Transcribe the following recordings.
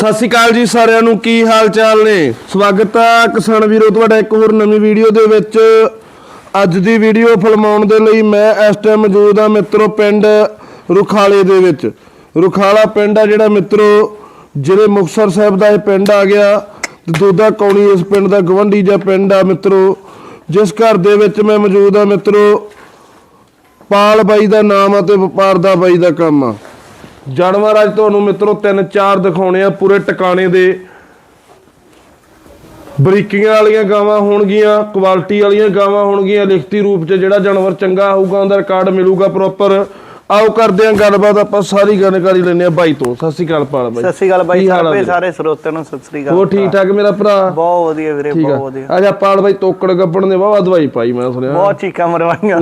ਸਤਿ ਸ਼੍ਰੀ ਅਕਾਲ ਜੀ ਸਾਰਿਆਂ ਨੂੰ, ਕੀ ਹਾਲ ਚਾਲ ਨੇ? ਸਵਾਗਤ ਹੈ ਕਿਸਾਨ ਵੀਰੋ, ਤੁਹਾਡਾ ਇੱਕ ਹੋਰ ਨਵੀਂ ਵੀਡੀਓ ਦੇ ਵਿੱਚ। ਅੱਜ ਦੀ ਵੀਡੀਓ ਫਿਲਮਾਉਣ ਦੇ ਲਈ ਮੈਂ ਇਸ ਟਾਈਮ ਮੌਜੂਦ ਹਾਂ ਮਿੱਤਰੋ ਪਿੰਡ ਰੁਖਾਲੇ ਦੇ ਵਿੱਚ। ਰੁਖਾਲਾ ਪਿੰਡ ਆ ਜਿਹੜਾ ਮਿੱਤਰੋ, ਜ਼ਿਲ੍ਹੇ ਮੁਕਤਸਰ ਸਾਹਿਬ ਦਾ ਇਹ ਪਿੰਡ ਆ ਗਿਆ। ਤੇ ਦੋਦਾ ਕੌਣੀ ਇਸ ਪਿੰਡ ਦਾ ਗਵੰਡੀ ਜਾਂ ਪਿੰਡ ਆ ਮਿੱਤਰੋ। ਜਿਸ ਘਰ ਦੇ ਵਿੱਚ ਮੈਂ ਮੌਜੂਦ ਹਾਂ ਮਿੱਤਰੋ, ਪਾਲ ਬਾਈ ਦਾ ਨਾਮ ਆ ਤੇ ਵਪਾਰ ਦਾ ਬਾਈ ਦਾ ਕੰਮ ਆ। ਜਾਨਵਰ, ਅੱਜ ਤੁਹਾਨੂੰ ਮਿੱਤਰੋ ਤਿੰਨ ਚਾਰ ਦਿਖਾਉਣੇ ਆ ਪੂਰੇ ਟਿਕਾਣੇ ਦੇ। ਬਰੀਕੀਆਂ ਵਾਲੀਆਂ ਗਾਵਾਂ ਹੋਣਗੀਆਂ, ਕੁਆਲਿਟੀ ਵਾਲੀਆਂ ਗਾਵਾਂ ਹੋਣਗੀਆਂ, ਲਿਖਤੀ ਰੂਪ 'ਚ ਜਿਹੜਾ ਜਾਨਵਰ ਚੰਗਾ ਹੋਊਗਾ, ਉਹਦਾ ਰਿਕਾਰਡ ਮਿਲੂਗਾ ਪ੍ਰੋਪਰ ਆਓ ਕਰਦੇ ਆਂ ਗੱਲਬਾਤ ਆਪਾਂ ਸਾਰੀ ਜਾਣਕਾਰੀ ਲੈਣੇ ਆ ਬਾਈ ਤੋਂ। ਸਤਿ ਸ਼੍ਰੀ ਅਕਾਲ ਪਾਲ ਬਾਈ। ਸਤਿ ਸ਼੍ਰੀ ਅਕਾਲ ਬਾਈ ਕੀ ਸਾਰੇ? ਸਾਰੇ ਸਰੋਤਿਆਂ ਨੂੰ ਸਤਿ ਸ਼੍ਰੀ ਅਕਾਲ। ਹੋਰ ਠੀਕ ਠਾਕ ਮੇਰਾ ਭਰਾ? ਬਹੁਤ ਵਧੀਆ ਵੀਰੇ ਬਹੁਤ ਵਧੀਆ। ਅੱਛਾ ਪਾਲ ਬਾਈ ਤੋਕੜ ਗੱਪਣ ਦੇ ਵਾਵਾ ਦਵਾਈ ਪਾਈ ਮੈਂ ਸੁਣਿਆ। ਬਹੁਤ ਚੀਕਾਂ ਮਰਵਾਈਆਂ।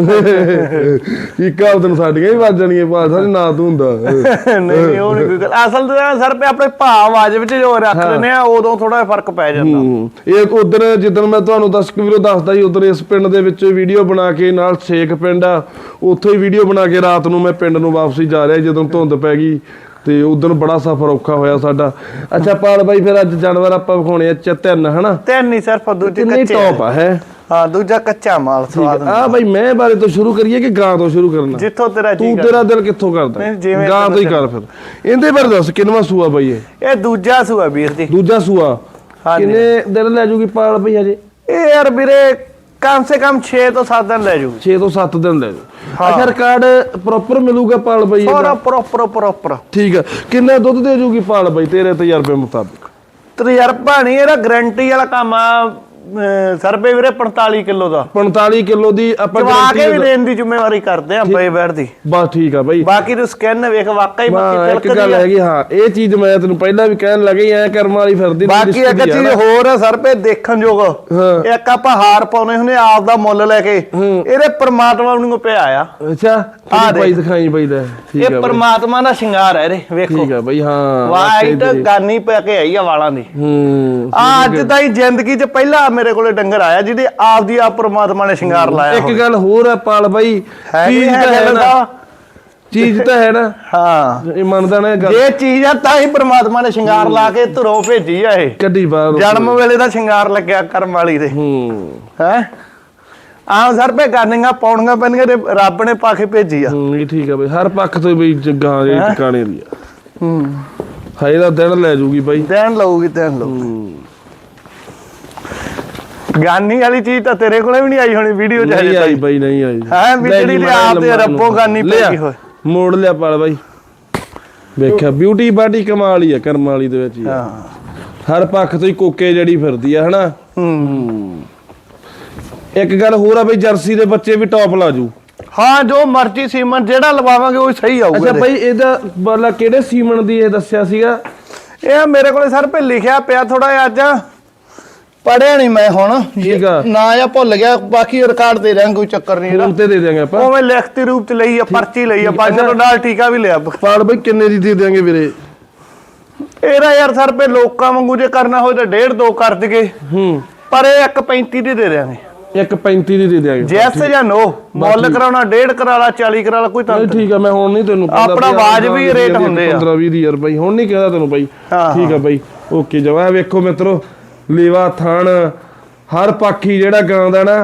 ਹਾਲ ਤੈਨੂੰ ਸਾਡੀਆਂ ਹੀ ਵੱਜ ਜਾਣੀਆਂ ਪਾਲ ਸਾਰੇ ਨਾ ਤੂੰ ਹੁੰਦਾ। ਨਹੀਂ ਨਹੀਂ ਉਹ ਨਹੀਂ ਕੋਈ ਗੱਲ। ਅਸਲ ਤੇ ਸਰ ਪੇ ਆਪਣੇ ਭਾਵ ਆਵਾਜ਼ ਵਿੱਚ ਜੋ ਰੱਖ ਲੈਨੇ ਆ ਉਦੋਂ ਥੋੜਾ ਫ਼ਰਕ ਪੈ ਜਾਂਦਾ। ਹੂੰ। ਇਹ ਉਧਰ ਜਿੱਦਣ ਮੈਂ ਤੁਹਾਨੂੰ ਦਰਸ਼ਕ ਵੀਰੋ ਦੱਸਦਾ ਸੀ ਉਧਰ ਇਸ ਪਿੰਡ ਦੇ ਵਿੱਚ ਵੀਡੀਓ ਬਣਾ ਕੇ ਨਾਲ ਛੇਕ ਪਿੰਡ ਆ ਉੱਥੇ ਹੀ ਵੀਡੀਓ ਬਣਾ ਕੇ ਰਾਤ ਨੂੰ ਮੈਂ ਪਿੰਡ ਨੂੰ ਵਾਪਸੀ ਜਾ ਰਿਹਾ ਜਦੋਂ ਧੁੰਦ ਪੈ ਗਈ ਤੇ ਉਦੋਂ ਬੜਾ ਸਫ਼ਰ ਔਖਾ ਹੋਇਆ ਸਾਡਾ। ਅੱਛਾ ਪਾਲ ਬਾਈ ਫਿਰ ਅੱਜ ਜਾਨਵਰ ਆਪਾਂ ਵਿਖਾਉਣੇ ਆ ਚ ਤਿੰਨ ਹਨਾ? ਤੇ ਨਹੀਂ ਸਿਰਫ ਦੂਜੇ ਕਿੰਨੇ ਕੱਚੇ ਟੌਪ ਆ ਹੈ? ਹਾਂ ਦੂਜਾ ਕੱਚਾ ਮਾਲ ਸਵਾਦ ਆ ਬਾਈ ਮੈਂ ਬਾਰੇ ਤੋਂ ਸ਼ੁਰੂ ਕਰੀਏ ਕਿ ਗਾਂ ਤੋਂ ਸ਼ੁਰੂ ਕਰਨਾ? ਜਿੱਥੋਂ ਤੇਰਾ ਜੀ ਤੂੰ ਤੇਰਾ ਦਿਲ ਕਿੱਥੋਂ ਕਰਦਾ? ਨਹੀਂ, ਜਿਵੇਂ ਗਾਂ ਤੋਂ ਹੀ ਤੈਨੂੰ ਕਰ ਫਿਰ। ਇਹਦੇ ਬਾਰੇ ਦੱਸ ਕਿੰਨਵਾ ਸੂਆ ਬਾਈ ਇਹ? ਇਹ ਦੂਜਾ ਸੂਆ ਵੀਰ ਜੀ। ਦੂਜਾ ਸੂਆ। ਹਾਂਜੀ। ਕਿੰਨੇ ਦਿਨ ਲੈ ਜੂਗੀ ਪਾਲ ਬਈ ਹਜੇ? ਇਹ ਯਾਰ ਵੀਰੇ ਕਮ ਸੇ ਕਮ 6 ਤੋਂ 7 ਦਿਨ ਲੈ ਜੂ 6 ਤੋਂ 7 ਦਿਨ ਲੈ ਜੂ ਅੱਛਾ ਰਿਕਾਰਡ ਪ੍ਰੋਪਰ ਮਿਲੂਗਾ ਪਾਲ ਬਈ ਇਹਦਾ? ਪੂਰਾ ਪ੍ਰੋਪਰ ਪ੍ਰੋਪਰ ਠੀਕ ਆ ਕਿੰਨਾ ਦੁੱਧ ਦੇ ਜੂਗੀ ਪਾਲ ਬਈ ਤੇਰੇ ਤਜਰਬੇ ਮੁਤਾਬਿਕ ਤਜਰਬਾ ਨਹੀਂ ਇਹਦਾ ਗਾਰੰਟੀ ਵਾਲਾ ਕੰਮ ਆ ਅਹ ਸਰ ਪੇ ਵੀਰੇ 45 ਕਿਲੋ ਦਾ। 45 ਕਿਲੋ ਦੀ ਆਪਾਂ ਚਵਾ ਕੇ ਵੀ ਦੇਣ ਦੀ ਜ਼ਿੰਮੇਵਾਰੀ ਕਰਦੇ ਆ ਬਈ ਬੈਠ ਦੀ। ਬਸ ਠੀਕ ਆ ਬਈ। ਬਾਕੀ ਤੂੰ ਸਕੈਨ ਵੇਖ ਵਾਕਈ ਮੱਕੀ ਇੱਕ ਗੱਲ। ਹੈਗੀ ਹਾਂ ਇਹ ਚੀਜ਼ ਮੈਂ ਤੈਨੂੰ ਪਹਿਲਾਂ ਵੀ ਕਹਿਣ ਲੱਗੀ ਐ ਕਰਮ ਵਾਲੀ ਫਿਰਦੀ ਬਾਕੀ ਇੱਕ ਚੀਜ਼। ਹੋਰ ਆ ਸਰ ਪੇ ਦੇਖਣ ਯੋਗ। ਇੱਕ ਆਪਾਂ ਹਾਰ ਪਾਉਨੇ ਹੁੰਦੇ ਆਪ ਦਾ ਮੁੱਲ ਲੈ ਕੇ। ਇਹਦੇ ਪ੍ਰਮਾਤਮਾ ਨੂੰ ਪਿਆ ਆ। ਅੱਛਾ ਆ। ਭਾਈ ਦਿਖਾਈ ਬਈ ਲੈ ਠੀਕ ਆ ਇਹ ਪ੍ਰਮਾਤਮਾ ਦਾ ਸ਼ਿੰਗਾਰ ਹੈ ਇਹਦੇ ਵੇਖੋ। ਠੀਕ ਆ ਬਈ ਹਾਂ ਵਾਈਟ ਗਾਨੀ ਪੈ ਕੇ ਆਈ ਆ ਵਾਲਾਂ ਦੀ। ਹੂੰ ਆ ਅੱਜ ਤਾਈ ਜ਼ਿੰਦਗੀ 'ਚ ਪਹਿਲਾ ਮੇਰੇ ਕੋਲੇ ਡੰਗਰ ਆਇਆ ਜਿਹਦੇ ਆਪ ਦੀ ਆਪ ਪ੍ਰਮਾਤਮਾ ਨੇ ਸ਼ਿੰਗਾਰ ਲਾਇਆ ਇੱਕ ਗੱਲ ਹੋਰ ਆ ਪਾਲ ਬਾਈ ਹੈ ਚੀਜ਼ ਹੈ ਤਾਂ ਹੈ ਨਾ। ਚੀਜ਼ ਤਾਂ ਹੈ ਨਾ। ਹਾਂ। ਇਹ ਮੰਨਦਾ ਨਾ ਗੱਲ। ਇਹ ਚੀਜ਼ ਆ ਤਾਂ ਹੀ ਪ੍ਰਮਾਤਮਾ ਨੇ ਸ਼ਿੰਗਾਰ ਲਾ ਕੇ ਧਰੋਂ ਭੇਜੀ ਆ ਇਹ। ਕੱਢੀ ਬਾਹਰ। ਜਨਮ ਵੇਲੇ ਦਾ ਸ਼ਿੰਗਾਰ ਲੱਗਿਆ ਕਰਮ ਵਾਲੀ ਦੇ। ਹੂੰ। ਹੈ? ਆਹ ਸਰ ਪੇ ਗਾਨੀਆਂ ਪਾਉਣੀਆਂ ਪੈਣਗੀਆਂ ਤੇ ਰੱਬ ਨੇ ਪਾ ਕੇ ਭੇਜੀ ਆ। ਹੂੰ ਇਹ ਠੀਕ ਆ ਬਈ। ਹਰ ਪੱਖ ਤੋਂ ਬਈ ਜੱਗਾ ਦੇ ਟਿਕਾਣੇ ਦੀ ਆ। ਹੂੰ। ਹਾਏ ਦਾ ਦਿਨ ਲੈ ਜੂਗੀ ਬਾਈ। ਦੇਣ ਲਊਗੀ ਦੇਣ ਲਊ ਹੂੰ। ਗਾਨੀ ਵਾਲੀ ਚੀਜ਼ ਤਾਂ ਤੇਰੇ ਕੋਲੇ ਵੀ ਨਹੀਂ ਆਈ ਹੋਣੀ ਵੀਡੀਓ ਚ ਨਹੀਂ ਹਜੇ ਆਈ ਤਾਈਂ। ਬਾਈ ਨਹੀਂ ਆਈ। ਹੈਂ, ਜਿਹੜੀ ਜੀ ਤੇ ਆਪ ਤੇ ਰੱਬੋਂ ਗਾਨੀ ਪੈ ਲਿਆ, ਗਈ ਹੋਏ। ਮੋੜ ਲਿਆ ਪਾਲ ਬਾਈ। ਵੇਖਿਆ ਬਿਊਟੀ ਬਾਡੀ ਕਮਾਲ ਹੀ ਆ ਕਰਮ ਵਾਲੀ ਦੇ ਵਿੱਚ ਹੀ। ਹਾਂ। ਹਰ ਪੱਖ ਤੋਂ ਹੀ ਕੋਕੇ ਜੜੀ ਫਿਰਦੀ ਆ ਹਨਾ? ਹੂੰ। ਇੱਕ ਗੱਲ ਹੋਰ ਆ ਬਈ ਜਰਸੀ ਦੇ ਬੱਚੇ ਵੀ ਟੌਪ ਲਾ ਜੂ। ਹਾਂ ਜੋ ਮਰਜ਼ੀ ਸੀਮਨ ਜਿਹੜਾ ਲਵਾਵਾਂਗੇ ਉਹ ਸਹੀ ਆਊਗਾ ਅੱਛਾ। ਬਈ ਇਹਦਾ ਬਾਲਾ ਕਿਹੜੇ ਸੀਮਨ ਦੀ ਇਹ ਦੱਸਿਆ ਸੀਗਾ? ਇਹ ਮੇਰੇ ਕੋਲੇ ਸਰ ਪੇ ਲਿਖਿਆ ਪਿਆ ਥੋੜਾ ਜਿਹਾ ਅੱਜ। ਪੜਿਆ ਨਹੀਂ ਮੈਂ ਹੁਣ। ਠੀਕ ਆ। ਨਾ ਜਾਂ ਭੁੱਲ ਗਿਆ ਬਾਕੀ ਰਿਕਾਰਡ ਦੇ ਦਾਂਗੇ ਕੋਈ ਚੱਕਰ ਨਹੀਂ ਇਹਦਾ। ਫੋਨ ਤੇ ਦੇ ਦਿਆਂਗੇ ਆਪਾਂ। ਉਵੇਂ ਲਿਖਤੀ ਰੂਪ ਚ ਲਈ ਆ ਪਰਚੀ ਲਈ ਆ ਪੰਜ ਤੋਂ ਨਾਲ ਟੀਕਾ ਵੀ ਲਿਆ। ਪਾਲ ਬਈ ਕਿੰਨੇ ਦੀ ਦੇ ਦਿਆਂਗੇ ਵੀਰੇ? ਇਹਦਾ ਯਾਰ ਸਰ ਪੇ ਲੋਕਾਂ ਵਾਂਗੂ ਜੇ ਕਰਨਾ ਹੋਵੇ ਤਾਂ ਡੇਢ ਦੋ ਕਰ ਦਈਏ। ਹੂੰ। ਪਰ ਇਹ 1.35 ਦੀ ਦੇ ਦਿਆਂਗੇ। ਇੱਕ 35 ਦੀ ਦੇ ਦਿਆਂਗੇ। ਜੈਸ ਜਾਂ ਨੋ ਮੁੱਲ ਕਰਾਉਣਾ ਡੇਢ ਕਰਾ ਲਾ 40 ਕਰਾ ਲਾ ਕੋਈ ਤਾਂ ਨਹੀਂ ਠੀਕ ਆ ਮੈਂ ਹੁਣ ਨਹੀਂ ਤੈਨੂੰ ਕਹਿੰਦਾ ਆਪਣਾ ਵੀ ਆਵਾਜ਼ ਆਹ ਵੀ ਰੇਟ ਹੁੰਦੇ ਆ। 15 20 ਦੀ ਯਾਰ ਬਾਈ ਹੁਣ ਨਹੀਂ ਕਹਿੰਦਾ ਤੈਨੂੰ ਬਾਈ। ਹਾਂ, ਠੀਕ ਆ ਬਾਈ ਓਕੇ ਜਵਾ ਵੇਖੋ ਮਿੱਤਰੋ। ਲੇਵਾ ਥਾਣ ਹਰ ਪਾਖੀ ਜਿਹੜਾ ਗਾਂ ਦਾ ਨਾ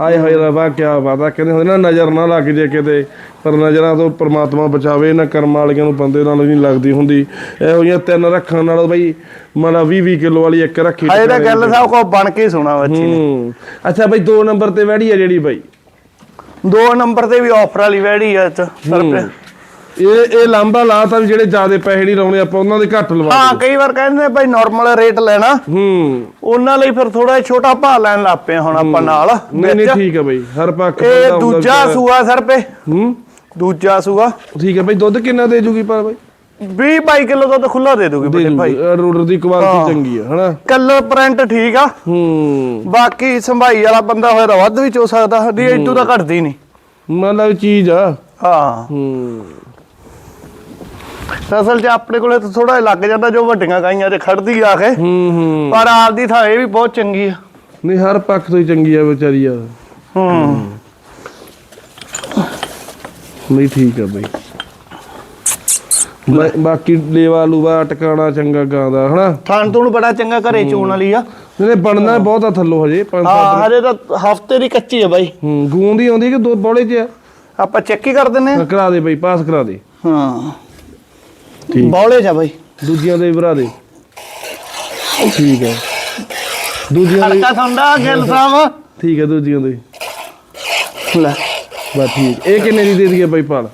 ਹਾਏ ਹਾਏ ਰੱਬਾ ਕੀ ਬਾਤ ਆ। ਕਹਿੰਦੇ ਹੁੰਦੇ ਨਾ ਨਜ਼ਰ ਨਾ ਲੱਗ ਜੇ ਕਿਤੇ ਪਰ ਨਜ਼ਰਾਂ ਤੋਂ ਪ੍ਰਮਾਤਮਾ ਬਚਾਵੇ ਨਾ ਕਰਮ ਵਾਲਿਆਂ ਨੂੰ ਬੰਦੇ ਨਾਲ ਨਹੀਂ ਲੱਗਦੀ ਹੁੰਦੀ। ਇਹੋ ਜਿਹੀਆਂ ਤਿੰਨ ਰੱਖਾਂ ਨਾਲ ਬਾਈ ਮਨਾ 20 20 ਕਿਲੋ ਵਾਲੀ ਇੱਕ ਰੱਖੀ ਹਾਏ ਤਾਂ ਗੱਲ ਸਭ ਕੋ ਬਣ ਕੇ ਸੁਣਾ ਬੱਚੀ ਨੇ। ਅੱਛਾ ਬਾਈ ਦੋ ਨੰਬਰ ਤੇ ਵੜੀ ਆ ਜਿਹੜੀ ਬਾਈ। ਦੋ ਨੰਬਰ ਤੇ ਵੀ ਆਫਰ ਵਾਲੀ ਵੈੜੀ ਆ ਚ ਸਰ ਪੇ ਇਹ ਇਹ ਲਾਂਬਾ ਲਾਤਾ ਵੀ ਜਿਹੜੇ ਜ਼ਿਆਦੇ ਪੈਸੇ ਨਹੀਂ ਲਾਉਣੇ ਆਪਾਂ ਉਹਨਾਂ ਦੇ ਘੱਟ ਲਵਾ ਹਾਂ ਕਈ ਵਾਰ ਕਹਿੰਦੇ ਨੇ ਭਾਈ ਨਾਰਮਲ ਰੇਟ ਲੈਣਾ। ਹੂੰ। ਉਹਨਾਂ ਲਈ ਫਿਰ ਥੋੜਾ ਛੋਟਾ ਭਾਅ ਲੈਣ ਲੱਗ ਪਏ ਹੁਣ ਆਪਾਂ ਨਾਲ। ਨਹੀਂ ਨਹੀਂ। ਠੀਕ ਹੈ ਬਈ ਹਰ ਪੱਖ ਇਹ ਦੂਜਾ। ਸੂਆ ਸਰ ਪੇ ਹੂੰ। ਦੂਜਾ ਸੂਆ। ਠੀਕ ਹੈ ਬਈ ਦੁੱਧ ਕਿੰਨਾ ਦੇ ਜੂਗੀ ਪਰ ਬਈ? 20 22 ਕਿਲੋ ਦਾ ਤਾਂ ਖੁੱਲਾ ਦੇ ਦੂਗੀ ਬੜੇ ਭਾਈ। ਰੋਡਰ ਦੀ। ਕੁਆਲਿਟੀ ਚੰਗੀ ਆ ਹਨਾ? ਕਲਰ ਪ੍ਰਿੰਟ ਠੀਕ ਆ। ਹੂੰ। ਬਾਕੀ ਸੰਭਾਈ ਵਾਲਾ ਬੰਦਾ ਹੋਇਆ ਤਾਂ ਵੱਧ ਵੀ ਚੋ ਸਕਦਾ ਦੀ ਇਤੋਂ ਤਾਂ ਘਟਦੀ ਨਹੀਂ। ਮਤਲਬ ਚੀਜ਼ ਆ। ਹਾਂ। ਹੂੰ। ਅਸਲ 'ਚ ਆਪਣੇ ਕੋਲੇ ਤਾਂ ਥੋੜਾ ਲੱਗ ਜਾਂਦਾ ਜੋ ਵੱਡੀਆਂ ਗਾਈਆਂ ਤੇ ਖੜਦੀ ਆ ਕੇ। ਹੂੰ ਹੂੰ। ਪਰ ਆਪਦੀ ਥਾਂ ਇਹ ਵੀ ਬਹੁਤ ਚੰਗੀ ਆ। ਨਹੀਂ ਹਰ ਪੱਖ ਤੋਂ ਹੀ ਚੰਗੀ ਆ ਵਿਚਾਰੀ ਆ। ਹੂੰ। ਨਹੀਂ ਠੀਕ ਆ ਬਈ। ਬਾ- ਬਾਕੀ ਲੇਵਾ ਲੂਵਾ ਟਿਕਾਣਾ ਚੰਗਾ ਗਾਂ ਦਾ ਹਨਾ? ਥਾਣ ਤੋਂ ਬੜਾ ਚੰਗਾ ਘਰੇ ਚੋਣ ਵਾਲੀ ਆ। ਇਹਨੇ ਬਣਨਾ ਬਹੁਤ ਆ ਥੱਲੋਂ ਹਜੇ ਪੰਜ ਸੱਤ ਹਾਂ ਹਜੇ ਤਾਂ ਹਫ਼ਤੇ ਦੀ ਕੱਚੀ ਆ ਬਾਈ। ਹੂੰ ਗੂੰਦੀ ਆਉਂਦੀ ਕਿ ਦੋ ਬੋਲੇ ਚ ਆ? ਆਪਾਂ ਚੈੱਕ ਹੀ ਕਰ ਦਿੰਨੇ ਆ। ਕਰਾ ਦੇ ਬਈ ਪਾਸ ਕਰਾ ਦੇ। ਹਾਂ। ਠੀਕ। ਬੌਲੇ ਜਾ ਬਾਈ। ਦੂਜੀਆਂ ਦੇ ਵੀ ਭਰਾ ਦੇ। ਠੀਕ ਹੈ। ਦੂਜੀਆਂ ਦੇ ਹਲਕਾ ਸੰਡਾ ਗਿੱਲ ਸਾਹਿਬ। ਠੀਕ ਹੈ ਦੂਜੀਆਂ ਦੇ। ਲੈ। ਬਸ ਠੀਕ। ਇਹ ਕਿੰਨੇ ਦੀ ਦੇ ਦਈਏ ਬਈ ਪਾਲ?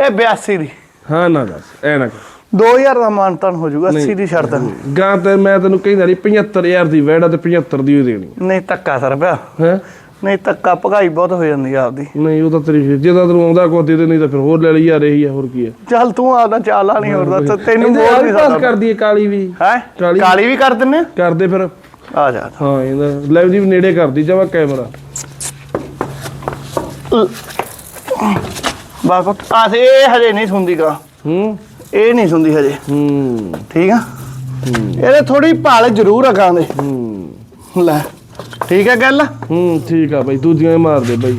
ਇਹ 82 ਦੀ। ਹਾਂ ਨਾ ਦੱਸ ਐ ਨਾ ਕਰ। 2000 ਦਾ ਮਾਨਤਨ ਹੋ ਜਾਊਗਾ 80 ਦੀ ਛੱਡ ਦਾਂਗੇ ਗਾਂ ਤੇ ਮੈਂ ਤੈਨੂੰ ਕਹਿੰਦਾ ਨਹੀਂ 75000 ਦੀ ਵੈੜਾ ਤੇ 75 ਦੀ ਹੀ ਦੇਣੀ ਨਹੀਂ ਧੱਕਾ ਸਰ ਪਿਆ। ਹੈ? ਨਹੀਂ ਧੱਕਾ ਭਗਾਈ ਬਹੁਤ ਹੋ ਜਾਂਦੀ ਆ ਆਪਦੀ। ਨਹੀਂ ਉਹ ਤਾਂ ਤੇਰੀ ਜੇ ਤਾਂ ਤੈਨੂੰ ਆਉਂਦਾ ਕੋ ਦੇ ਦੇ ਨਹੀਂ ਤਾਂ ਫਿਰ ਹੋਰ ਲੈ ਲਈ ਯਾਰ ਇਹੀ ਆ ਹੋਰ ਕੀ ਹੈ ਚੱਲ ਤੂੰ ਆਦਾ ਚਾਲਾ ਨਹੀਂ ਹੋਰ ਦੱਸ ਤੈਨੂੰ ਮੋੜ ਨਹੀਂ ਸਕਦਾ ਕਰ ਦਈਏ ਕਾਲੀ ਵੀ। ਹੈ? ਕਾਲੀ- ਕਾਲੀ ਵੀ ਕਰ ਦਿੰਨੇ ਆ? ਕਰਦੇ ਫਿਰ। ਆ ਜਾ ਹਾਂ ਇਹਦਾ ਲੈ ਜੀ ਨੇੜੇ ਕਰਦੀ ਜਾਵਾ ਕੈਮਰਾ। ਬਾਕੋ ਆ ਤੇ ਇਹ ਹਜੇ ਨਹੀਂ ਸੁਣਦੀ ਗਾ। ਹੂੰ? ਇਹ ਨਹੀਂ ਸੁਣਦੀ ਹਜੇ। ਹੂੰ। ਠੀਕ ਆ? ਇਹਦੇ ਥੋੜੀ ਭਾਲ ਜ਼ਰੂਰ ਰਖਾਂ ਦੇ। ਹੂੰ। ਲੈ। ਠੀਕ ਹੈ ਗੱਲ? ਹੂੰ ਠੀਕ ਆ ਬਈ ਦੂਜੀਆਂ ਹੀ ਮਾਰ ਦੇ ਬਈ।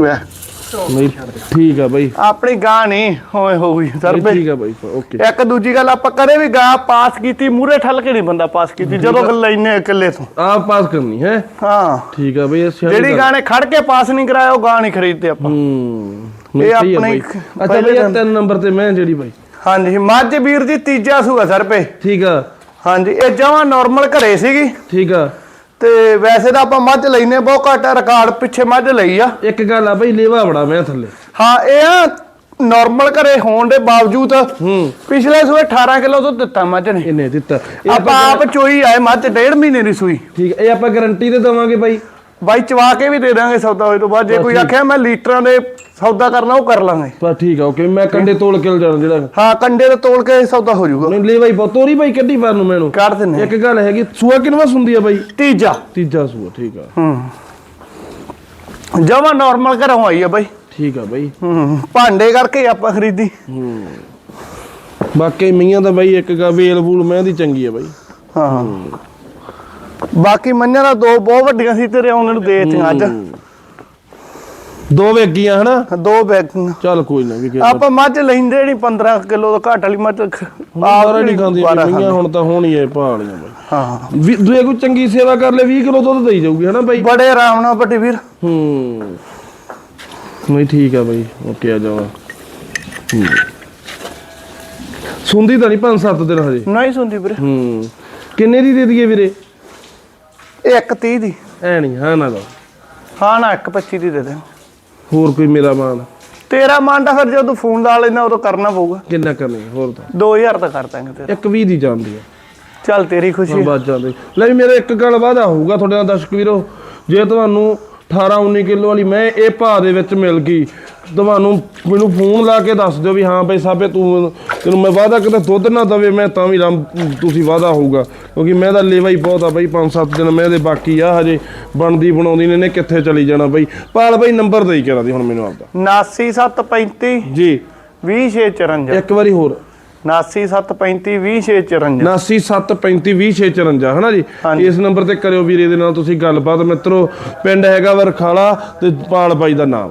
ਵੇ ਨਹੀਂ ਠੀਕ ਆ ਬਈ। ਆਪਣੀ ਗਾਂ ਨਹੀਂ ਹੋਏ ਹੋਈ ਸਰ ਨਹੀਂ, ਬਈ। ਠੀਕ ਆ ਬਈ ਓਕੇ। ਇੱਕ ਦੂਜੀ ਗੱਲ ਆਪਾਂ ਕਦੇ ਵੀ ਗਾਂ ਪਾਸ ਕੀਤੀ ਮੂਰੇ ਠੱਲ ਕੇ ਨਹੀਂ ਬੰਦਾ ਪਾਸ ਕੀਤੀ ਜਦੋਂ ਗੱਲ ਲੈਨੇ ਇਕੱਲੇ ਤੋਂ। ਆਪ ਪਾਸ ਕਰਨੀ ਹੈ। ਹਾਂ। ਠੀਕ ਆ ਬਈ ਇਹ ਸਿਆਣੀ ਜਿਹੜੀ ਗੱਲ। ਗਾਂ ਨੇ ਖੜ ਕੇ ਪਾਸ ਨਹੀਂ ਕਰਾਇਆ ਉਹ ਗਾਂ ਨਹੀਂ ਖਰੀਦਦੇ ਆਪਾਂ। ਹੂੰ। ਇਹ ਆਪਣੇ ਅੱਛਾ ਬਈ ਇਹ ਤਿੰਨ ਨੰਬਰ ਤੇ ਮੈਂ ਜਿਹੜੀ ਬਈ। ਹਾਂਜੀ ਮੱਝ ਵੀਰ ਜੀ ਤੀਜਾ ਸੂਆ ਸਰ ਪੇ। ਠੀਕ ਆ। ਹਾਂਜੀ ਇਹ ਜਮਾਂ ਨਾਰਮਲ ਘਰੇ ਸੀਗੀ। ਠੀਕ ਆ। ਤੇ ਵੈਸੇ ਤਾਂ ਆਪਾਂ ਮੱਝ ਲੈਨੇ ਬਹੁਤ ਘੱਟ ਰਿਕਾਰਡ ਪਿੱਛੇ ਮੱਝ ਲਈ ਆ। ਇੱਕ ਗੱਲ ਆ ਬਈ ਲੇਵਾ ਬੜਾ ਮੈਂ ਥੱਲੇ। ਹਾਂ ਇਹ ਆ ਨਾਰਮਲ ਘਰੇ ਹੋਣ ਦੇ ਬਾਵਜੂਦ ਹੂੰ। ਪਿਛਲੇ ਸੂਏ 18 ਕਿਲੋ ਦੁੱਧ ਦਿੱਤਾ ਮੱਝ ਨੇ। ਇਹਨੇ ਦਿੱਤਾ। ਆਪਾਂ ਆਪ ਚੋਈ ਆਏ ਮੱਝ ਡੇਢ ਮਹੀਨੇ ਦੀ ਸੂਈ। ਠੀਕ ਇਹ ਆਪਾਂ ਗਾਰੰਟੀ ਤੇ ਦਵਾਂਗੇ ਬਾਈ। ਬਾਈ ਚਵਾ ਕੇ ਵੀ ਦੇ ਦਾਂਗੇ ਸੌਦਾ ਹੋਏ ਤੋਂ ਬਾਅਦ। ਜੇ ਕੋਈ ਆਖਿਆ ਮੈਂ ਲੀਟਰਾਂ ਦੇ ਸੌਦਾ ਕਰਨਾ ਉਹ ਕਰ ਲਾਂਗੇ। ਬਸ ਠੀਕ ਆ ਓਕੇ। ਮੈਂ ਕੰਡੇ ਤੋਲ ਕੇ ਜਾਣਾ ਜਿਹੜਾ। ਹਾਂ ਕੰਡੇ ਤੇ ਤੋਲ ਕੇ ਸੌਦਾ ਹੋ ਜਾਊਗਾ। ਨਹੀਂ ਲੈ ਬਾਈ ਬਹੁਤ ਤੋਰੀ ਬਾਈ ਕੱਢੀ ਬਾਰ ਨੂੰ ਮੈਨੂੰ। ਕੱਢ ਦਿੰਨੇ ਇੱਕ ਗੱਲ ਹੈਗੀ ਸੂਆ ਕਿੰਨਵਾ ਸੁੰਦੀ ਆ ਬਾਈ? ਤੀਜਾ। ਤੀਜਾ ਸੂਆ ਠੀਕ ਆ। ਹੂੰ। ਜਮਾ ਨਾਰਮਲ ਘਰੋਂ ਆਈ ਆ ਬਾਈ। ਠੀਕ ਆ ਬਾਈ। ਹੂੰ ਭਾਂਡੇ ਕਰਕੇ ਆਪਾਂ ਖਰੀਦੀ। ਬਾਕੀ ਮੀਆਂ ਤਾਂ ਬਾਈ ਇੱਕ ਗਾ ਵੇਲ ਵੂਲ ਮੈਂ ਦੀ ਚੰਗੀ ਆ ਬਾਈ। ਹਾਂ। ਬਾਕੀ ਮੰਨਿਆ ਦਾ ਦੋ ਬਹੁਤ ਵੱਡੀਆਂ ਸੀ ਤੇਰੇ ਉਹਨਾਂ ਨੂੰ ਦੇ ਦਿੱਤੀਆਂ ਅੱਜ। ਦੋ ਵੇਗੀਆਂ ਹਨਾ? ਦੋ ਬੈਗ ਚੱਲ ਕੋਈ ਨਾ ਵੀ ਆਪਾਂ ਮੱਝ ਲੈਂਦੇ ਨਹੀਂ 15 ਕਿਲੋ ਤੋਂ ਘੱਟ ਵਾਲੀ ਮੱਝ ਆਪ ਨਹੀਂ ਖਾਂਦੀ ਮੀਆਂ ਹੁਣ ਤਾਂ ਹੋਣੀ ਐ ਭਾਲੀਆਂ ਬਾਈ। ਹਾਂ। ਵੀ ਦੂਏ ਕੋਈ ਚੰਗੀ ਸੇਵਾ ਕਰ ਲੈ 20 ਕਿਲੋ ਦੁੱਧ ਦੇਈ ਜਾਊਗੀ ਹਨਾ ਬਾਈ। ਬੜੇ ਆਰਾਮ ਨਾਲ ਵੱਡੇ ਵੀਰ। ਹੂੰ। ਨਹੀਂ ਠੀਕ ਆ ਬਾਈ ਓਕੇ ਆ ਜਾਵਾ ਹੂੰ। ਸੁੰਦੀ ਤਾਂ ਨਹੀਂ ਪੰਜ ਸੱਤ ਦਿਨ ਹਜੇ। ਨਹੀਂ ਸੁਣਦੀ ਵੀਰੇ। ਹੂੰ। ਕਿੰਨੇ ਦੀ ਦੇ ਦਈਏ ਵੀਰੇ? ਇਹ ਇੱਕ 30 ਦੀ। ਐ ਨਹੀਂ ਹਾਂ ਨਾ ਗਾ ਹਾਂ ਨਾ ਇੱਕ 25 ਦੀ ਦੇ ਦੇ। ਹੋਰ ਕੋਈ ਮੇਰਾ ਮਾਨ? ਤੇਰਾ ਮਾਂਡਾ ਫਿਰ ਜਦੋਂ ਫੋਨ ਲਾ ਲੈਣਾ ਉਦੋਂ ਕਰਨਾ ਪਊਗਾ। ਕਿੰਨਾ ਕਰਨੀ ਹੋਰ ਤਾਂ 2000 ਤਾਂ ਕਰ ਦਾਂਗੇ ਤੇਰਾ। ਇੱਕ 20 ਦੀ ਜਾਂਦੀ ਆ। ਚੱਲ ਤੇਰੀ ਖੁਸ਼ੀ ਹਾਂ ਬਾਜ ਜਾਂਦੇ ਲੈ ਵੀ ਮੇਰੇ ਇੱਕ ਗੱਲ ਵਾਦਾ ਹੋਊਗਾ ਤੁਹਾਡੇ ਨਾਲ ਦਰਸ਼ਕ ਵੀਰੋ। ਜੇ ਤੁਹਾਨੂੰ 18 19 ਕਿਲੋ ਵਾਲੀ ਮੈਂ ਇਹ ਭਾਅ ਦੇ ਵਿੱਚ ਮਿਲ ਗਈ। ਤੁਹਾਨੂੰ ਮੈਨੂੰ ਫੋਨ ਲਾ ਕੇ ਦੱਸ ਦਿਓ ਵੀ ਹਾਂ ਬਈ ਸਾਬੇ ਤੂੰ ਤੈਨੂੰ ਮੈਂ ਵਾਦਾ ਕਿਤੇ ਦੁੱਧ ਨਾ ਦਵੇ ਮੈਂ ਤਾਂ ਵੀ ਰਮ ਤੁਸੀਂ ਵਾਦਾ ਹੋਊਗਾ। ਕਿਉਂਕਿ ਮੈਂ ਤਾਂ ਲੇਵਾ ਹੀ ਬਹੁਤ ਆ ਬਈ 5-7 ਦਿਨ ਮੈਂ ਇਹਦੇ ਬਾਕੀ ਆ ਹਜੇ ਬਣਦੀ ਬਣਾਉਂਦੀ ਨੇ ਇਹਨੇ ਕਿੱਥੇ ਚਲੀ ਜਾਣਾ ਬਈ? ਪਾਲ ਬਈ ਨੰਬਰ ਦੇਈ ਕਰਾ ਦੀ ਹੁਣ ਮੈਨੂੰ ਆਪਦਾ। 99735 ਜੀ। 20654 ਇੱਕ ਵਾਰੀ ਹੋਰ। 99735 20654 99735205654 ਹਨਾ ਜੀ। ਇਸ ਨੰਬਰ ਤੇ ਕਰਿਓ ਵੀਰੇ ਦੇ ਨਾਲ ਤੁਸੀਂ ਗੱਲਬਾਤ। ਮਿੱਤਰੋ ਪਿੰਡ ਹੈਗਾ ਵਰਖਾਲਾ ਤੇ ਪਾਲ ਬਾਈ ਦਾ ਨਾਮ।